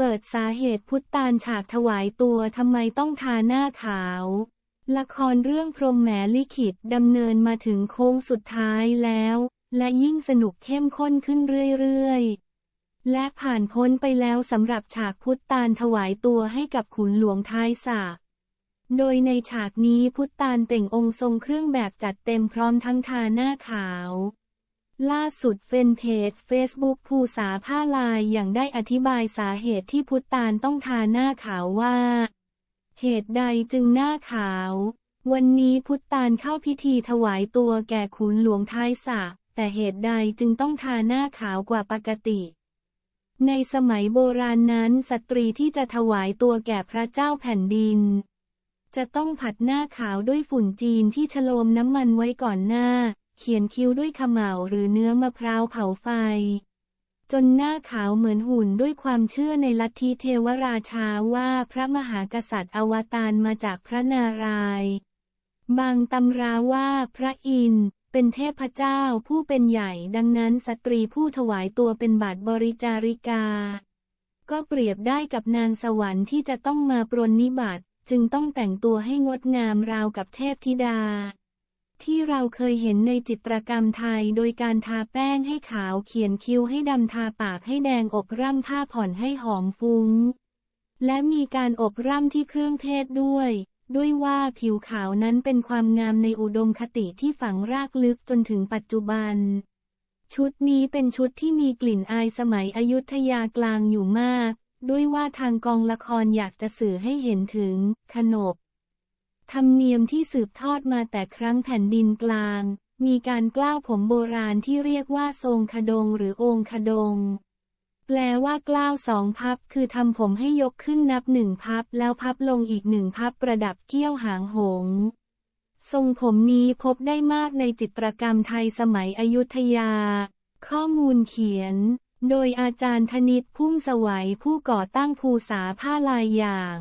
เปิดสาเหตุพุทธตาลฉากถวายตัวทำไมต้องทาหน้าขาว ละครเรื่องพรมแหมลิขิตดำเนินมาถึงโค้งสุดท้ายแล้ว และยิ่งสนุกเข้มข้นขึ้นเรื่อยๆ และผ่านพ้นไปแล้วสำหรับฉากพุทธตาลถวายตัวให้กับขุนหลวงท้ายสระโดยในฉากนี้พุทธตาลเต่งองค์ทรงเครื่องแบบจัดเต็มพร้อมทั้งทาหน้าขาว ล่าสุดเฟนเพจ Facebook ภูษาผ้าลายอย่างได้อธิบายสาเหตุที่พุทธาลต้องทาหน้าขาวว่า เหตุใดจึงหน้าขาว วันนี้พุทธาลเข้าพิธีถวายตัวแก่ขุนหลวงท้ายสะแต่เหตุใดจึงต้องทาหน้าขาวกว่าปกติ ในสมัยโบราณนั้นสตรีที่จะถวายตัวแก่พระเจ้าแผ่นดิน จะต้องผัดหน้าขาวด้วยฝุ่นจีนที่ฉโลมน้ำมันไว้ก่อนหน้า เขียนคิ้วด้วยขมเหลาหรือเนื้อมะพร้าวเผาไฟ จนหน้าขาวเหมือนหุ่นด้วยความเชื่อในลัทธิเทวราชาว่าพระมหากษัตริย์อวตารมาจากพระนารายณ์บางตำราว่าพระอินทร์เป็นเทพเจ้าผู้เป็นใหญ่ดังนั้นสตรีผู้ถวายตัวเป็นบาทบริจาริกา ก็เปรียบได้กับนางสวรรค์ที่จะต้องมาปรนนิบัติ จึงต้องแต่งตัวให้งดงามราวกับเทพธิดา ที่เราเคยเห็นในจิตรกรรมไทยโดยการทาแป้งให้ขาวเขียนคิ้วให้ดำทาปากให้แดงอบร่ำผ้าผ่อนให้หอมฟุ้ง และมีการอบร่ำที่เครื่องเทศด้วย ด้วยว่าผิวขาวนั้นเป็นความงามในอุดมคติที่ฝังรากลึกจนถึงปัจจุบัน ชุดนี้เป็นชุดที่มีกลิ่นอายสมัยอยุธยากลางอยู่มาก ด้วยว่าทางกองละครอยากจะสื่อให้เห็นถึง ขนบ ธรรมเนียมที่สืบทอดมาแต่ครั้งแผ่นดินกลาง มีการกล้าวผมโบราณที่เรียกว่าทรงขดงหรือองค์ขดง แปลว่ากล้าวสองพับ คือทำผมให้ยกขึ้นนับหนึ่งพับ แล้วพับลงอีกหนึ่งพับประดับเกี้ยวหางหง ทรงผมนี้พบได้มากในจิตรกรรมไทยสมัยอยุธยา ข้อมูลเขียน โดยอาจารย์ธนิตพุ่มสวัยผู้ก่อตั้งภูษาผ้าลายอย่าง